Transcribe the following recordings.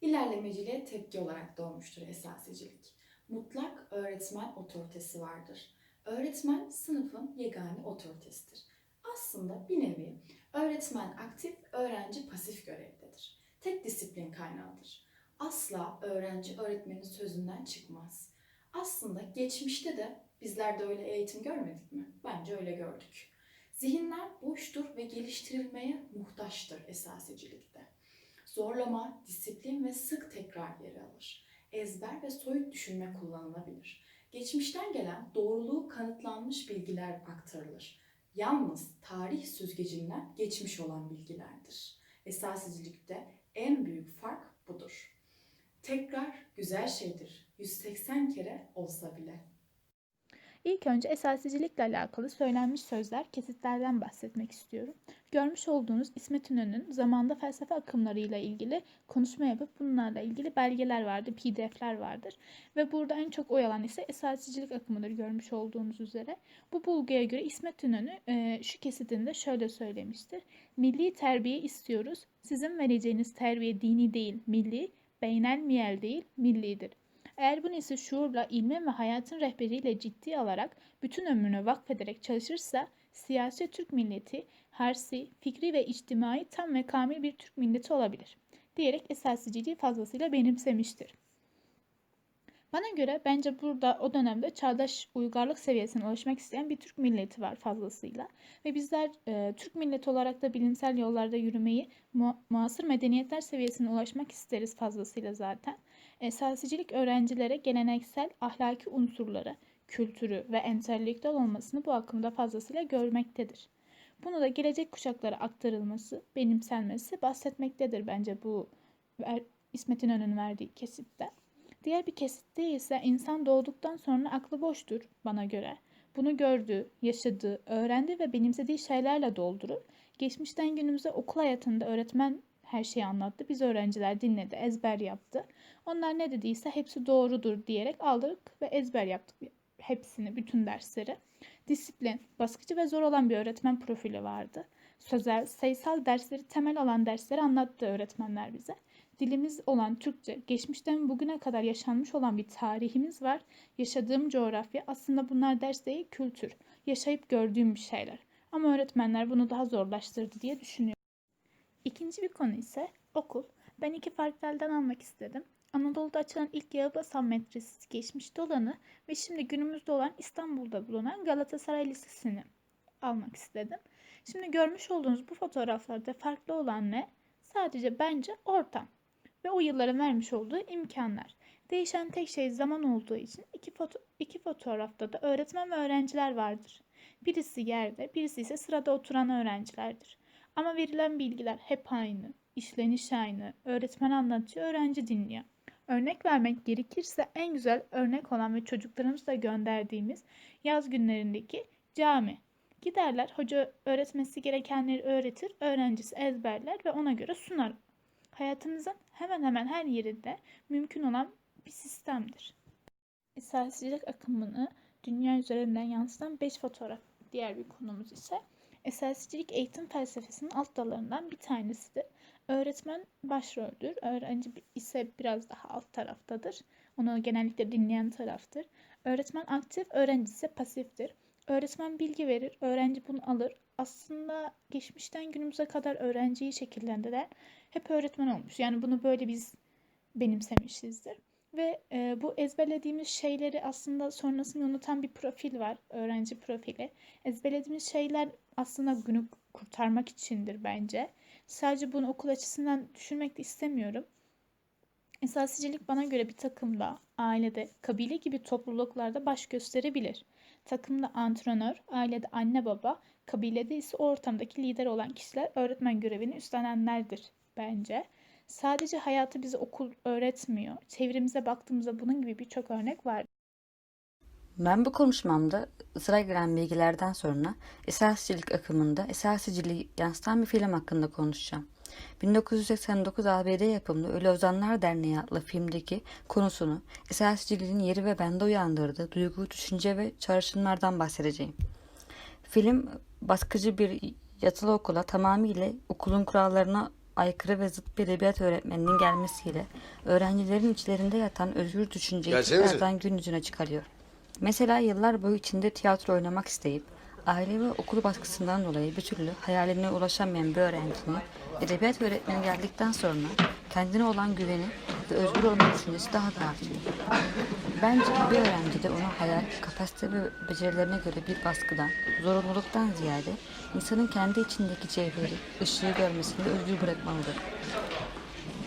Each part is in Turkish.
İlerlemeciliğe tepki olarak doğmuştur esasicilik. Mutlak öğretmen otoritesi vardır. Öğretmen sınıfın yegane otoritesidir. Aslında bir nevi öğretmen aktif, öğrenci pasif görevdedir. Tek disiplin kaynağıdır. Asla öğrenci öğretmenin sözünden çıkmaz. Aslında geçmişte de bizler de öyle eğitim görmedik mi? Bence öyle gördük. Zihinler boştur ve geliştirilmeye muhtaçtır esasicilikte. Zorlama, disiplin ve sık tekrar yer alır. Ezber ve soyut düşünme kullanılabilir. Geçmişten gelen doğruluğu kanıtlanmış bilgiler aktarılır. Yalnız tarih süzgecinden geçmiş olan bilgilerdir. Esasicilikte en büyük fark budur. Tekrar güzel şeydir. 180 kere olsa bile. İlk önce esasicilikle alakalı söylenmiş sözler, kesitlerden bahsetmek istiyorum. Görmüş olduğunuz İsmet İnönü'nün zamanda felsefe akımlarıyla ilgili konuşma yapıp bunlarla ilgili belgeler vardır, pdf'ler vardır. Ve burada en çok oy alan ise esasicilik akımıdır görmüş olduğunuz üzere. Bu bulguya göre İsmet İnönü e, şu kesitinde şöyle söylemiştir. Milli terbiye istiyoruz. Sizin vereceğiniz terbiye dini değil, milli, beynel miyel değil, millidir. Eğer bu nesil şuurla, ilmin ve hayatın rehberiyle ciddi alarak bütün ömrünü vakfederek çalışırsa siyasi Türk milleti, harsi, fikri ve içtimai tam ve kamil bir Türk milleti olabilir. Diyerek esasiciliği fazlasıyla benimsemiştir. Bana göre bence burada o dönemde çağdaş uygarlık seviyesine ulaşmak isteyen bir Türk milleti var fazlasıyla. Ve bizler e, Türk milleti olarak da bilimsel yollarda yürümeyi, mu- muasır medeniyetler seviyesine ulaşmak isteriz fazlasıyla zaten. Esasicilik öğrencilere geleneksel ahlaki unsurları, kültürü ve entelektüel olmasını bu akımda fazlasıyla görmektedir. Bunu da gelecek kuşaklara aktarılması, benimsenmesi bahsetmektedir bence bu İsmet İnönü'nün verdiği kesitte. Diğer bir kesitte ise insan doğduktan sonra aklı boştur bana göre. Bunu gördüğü, yaşadığı, öğrendiği ve benimsediği şeylerle doldurur. Geçmişten günümüze okul hayatında öğretmen her şeyi anlattı. Biz öğrenciler dinledi, ezber yaptı. Onlar ne dediyse hepsi doğrudur diyerek aldık ve ezber yaptık hepsini, bütün dersleri. Disiplin, baskıcı ve zor olan bir öğretmen profili vardı. Sözel, sayısal dersleri temel olan dersleri anlattı öğretmenler bize. Dilimiz olan Türkçe, geçmişten bugüne kadar yaşanmış olan bir tarihimiz var. Yaşadığım coğrafya aslında bunlar ders değil, kültür. Yaşayıp gördüğüm bir şeyler. Ama öğretmenler bunu daha zorlaştırdı diye düşünüyorum. İkinci bir konu ise okul. Ben iki farklı elden almak istedim. Anadolu'da açılan ilk Yağıbasan Medresesi geçmişte olanı ve şimdi günümüzde olan İstanbul'da bulunan Galatasaray Lisesi'ni almak istedim. Şimdi görmüş olduğunuz bu fotoğraflarda farklı olan ne? Sadece bence ortam ve o yılların vermiş olduğu imkanlar. Değişen tek şey zaman olduğu için iki, foto iki fotoğrafta da öğretmen ve öğrenciler vardır. Birisi yerde, birisi ise sırada oturan öğrencilerdir. Ama verilen bilgiler hep aynı. İşleniş aynı. Öğretmen anlatıyor, öğrenci dinliyor. Örnek vermek gerekirse en güzel örnek olan ve çocuklarımızla gönderdiğimiz yaz günlerindeki cami. Giderler, hoca öğretmesi gerekenleri öğretir, öğrencisi ezberler ve ona göre sunar. Hayatımızın hemen hemen her yerinde mümkün olan bir sistemdir. Esasicilik akımını dünya üzerinden yansıtan 5 fotoğraf. Diğer bir konumuz ise esasicilik eğitim felsefesinin alt dallarından bir tanesidir. Öğretmen başroldür, öğrenci ise biraz daha alt taraftadır. Onu genellikle dinleyen taraftır. Öğretmen aktif, öğrenci ise pasiftir. Öğretmen bilgi verir, öğrenci bunu alır. Aslında geçmişten günümüze kadar öğrenciyi şekillendiren hep öğretmen olmuş. Yani bunu böyle biz benimsemişizdir. Ve e, bu ezberlediğimiz şeyleri aslında sonrasında unutan bir profil var, öğrenci profili. Ezberlediğimiz şeyler aslında günü kurtarmak içindir bence. Sadece bunu okul açısından düşünmek de istemiyorum. Esasicilik bana göre bir takımda, ailede, kabile gibi topluluklarda baş gösterebilir. Takımda antrenör, ailede anne baba, kabilede ise o ortamdaki lider olan kişiler öğretmen görevini üstlenenlerdir bence. Sadece hayatı bize okul öğretmiyor. Çevremize baktığımızda bunun gibi birçok örnek var. Ben bu konuşmamda sıra gelen bilgilerden sonra esasçılık akımında esasiciliği yansıtan bir film hakkında konuşacağım. 1989 ABD yapımlı Ölü Ozanlar Derneği adlı filmdeki konusunu esasiciliğin yeri ve bende uyandırdığı duygu, düşünce ve çağrışımlardan bahsedeceğim. Film baskıcı bir yatılı okula tamamıyla okulun kurallarına aykırı ve zıt bir edebiyat öğretmeninin gelmesiyle öğrencilerin içlerinde yatan özgür düşünceyi Gelsenize. tekrardan gün yüzüne çıkarıyor. Mesela yıllar boyu içinde tiyatro oynamak isteyip aile ve okul baskısından dolayı bir türlü hayaline ulaşamayan bir öğrencinin edebiyat öğretmeni geldikten sonra kendine olan güveni ve özgür olma düşüncesi daha da artıyor. Bence bir öğrencide ona hayal, kapasite ve becerilerine göre bir baskıdan, zorunluluktan ziyade insanın kendi içindeki cevheri, ışığı görmesini özgür bırakmalıdır.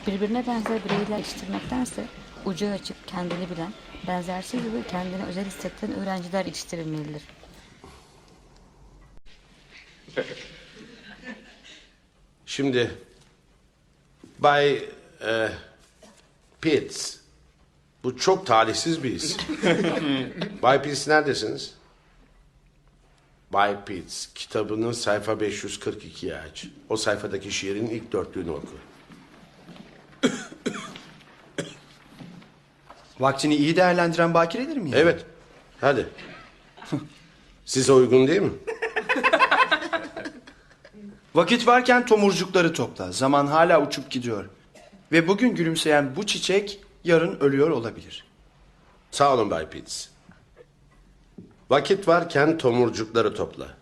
Birbirine benzer bireyler yetiştirmektense ucu açık, kendini bilen, benzersiz ve kendini özel hissettiren öğrenciler yetiştirilmelidir. Şimdi Bay e, Pitts. Bu çok talihsiz bir isim. Bay Pitts neredesiniz? Bay Pitts kitabının sayfa 542'yi aç. O sayfadaki şiirin ilk dörtlüğünü oku. Vaktini iyi değerlendiren bakiredir mi? Evet. Hadi. Size uygun değil mi? Vakit varken tomurcukları topla. Zaman hala uçup gidiyor. Ve bugün gülümseyen bu çiçek yarın ölüyor olabilir. Sağ olun Bay Pitts. Vakit varken tomurcukları topla.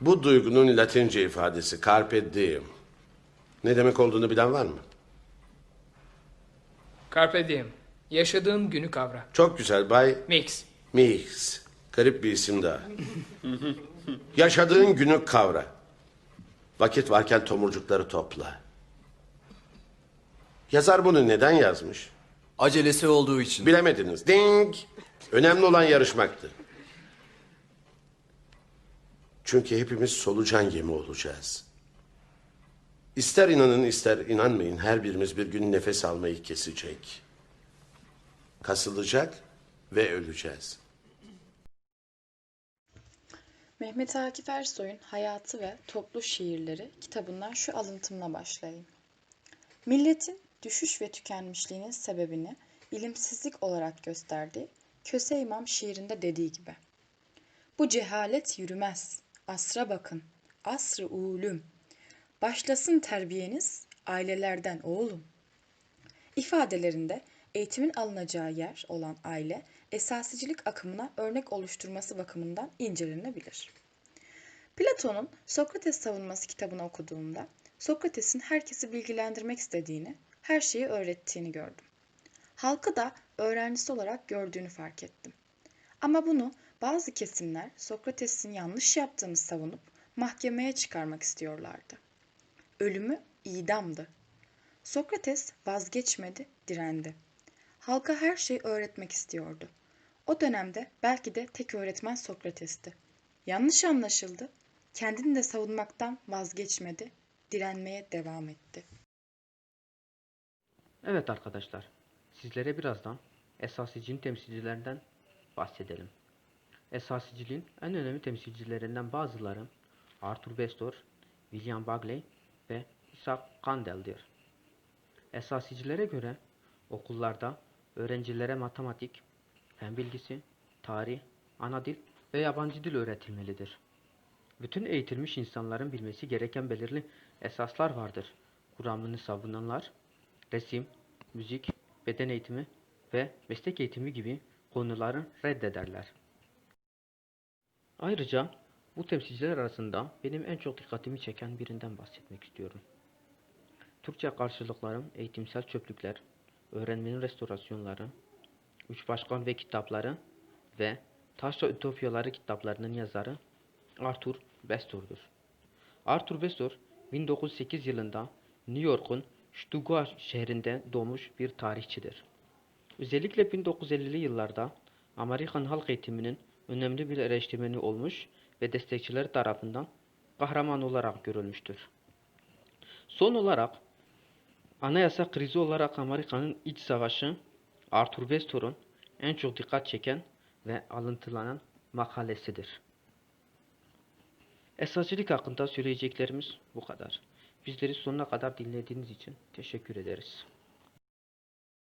Bu duygunun latince ifadesi carpe diem. Ne demek olduğunu bilen var mı? Carpe diem. Yaşadığın günü kavra. Çok güzel Bay Mix. Mix. Garip bir isim daha. Yaşadığın günü kavra. Vakit varken tomurcukları topla. Yazar bunu neden yazmış? Acelesi olduğu için. Bilemediniz. Ding. Önemli olan yarışmaktı. Çünkü hepimiz solucan yemi olacağız. İster inanın ister inanmayın her birimiz bir gün nefes almayı kesecek. Kasılacak ve öleceğiz. Mehmet Akif Ersoy'un Hayatı ve Toplu Şiirleri kitabından şu alıntımla başlayayım. Milletin düşüş ve tükenmişliğinin sebebini ilimsizlik olarak gösterdiği Köse İmam şiirinde dediği gibi. Bu cehalet yürümez. Asra bakın. Asrı ulüm. Başlasın terbiyeniz ailelerden oğlum. İfadelerinde eğitimin alınacağı yer olan aile, esasicilik akımına örnek oluşturması bakımından incelenebilir. Platon'un Sokrates savunması kitabını okuduğumda Sokrates'in herkesi bilgilendirmek istediğini, her şeyi öğrettiğini gördüm. Halkı da öğrencisi olarak gördüğünü fark ettim. Ama bunu bazı kesimler Sokrates'in yanlış yaptığını savunup mahkemeye çıkarmak istiyorlardı. Ölümü idamdı. Sokrates vazgeçmedi, direndi. Halka her şeyi öğretmek istiyordu. O dönemde belki de tek öğretmen Sokrates'ti. Yanlış anlaşıldı. Kendini de savunmaktan vazgeçmedi, direnmeye devam etti. Evet arkadaşlar, sizlere birazdan esasicinin temsilcilerinden bahsedelim. Esasiciliğin en önemli temsilcilerinden bazıları Arthur Bestor, William Bagley ve Isaac Kandel'dir. Esasicilere göre okullarda öğrencilere matematik, fen bilgisi, tarih, ana dil ve yabancı dil öğretilmelidir. Bütün eğitilmiş insanların bilmesi gereken belirli esaslar vardır. Kuramını savunanlar, resim, müzik, beden eğitimi ve meslek eğitimi gibi konuları reddederler. Ayrıca bu temsilciler arasında benim en çok dikkatimi çeken birinden bahsetmek istiyorum. Türkçe karşılıklarım eğitimsel çöplükler, öğrenmenin restorasyonları, Üç Başkan ve kitapları ve Taşra Ütopyaları kitaplarının yazarı Arthur Bestor'dur. Arthur Bestor 1908 yılında New York'un Stuttgart şehrinde doğmuş bir tarihçidir. Özellikle 1950'li yıllarda Amerikan halk eğitiminin önemli bir eleştirmeni olmuş ve destekçileri tarafından kahraman olarak görülmüştür. Son olarak anayasa krizi olarak Amerika'nın iç savaşı Arthur Bestor'un en çok dikkat çeken ve alıntılanan makalesidir. Esasçılık hakkında söyleyeceklerimiz bu kadar. Bizleri sonuna kadar dinlediğiniz için teşekkür ederiz.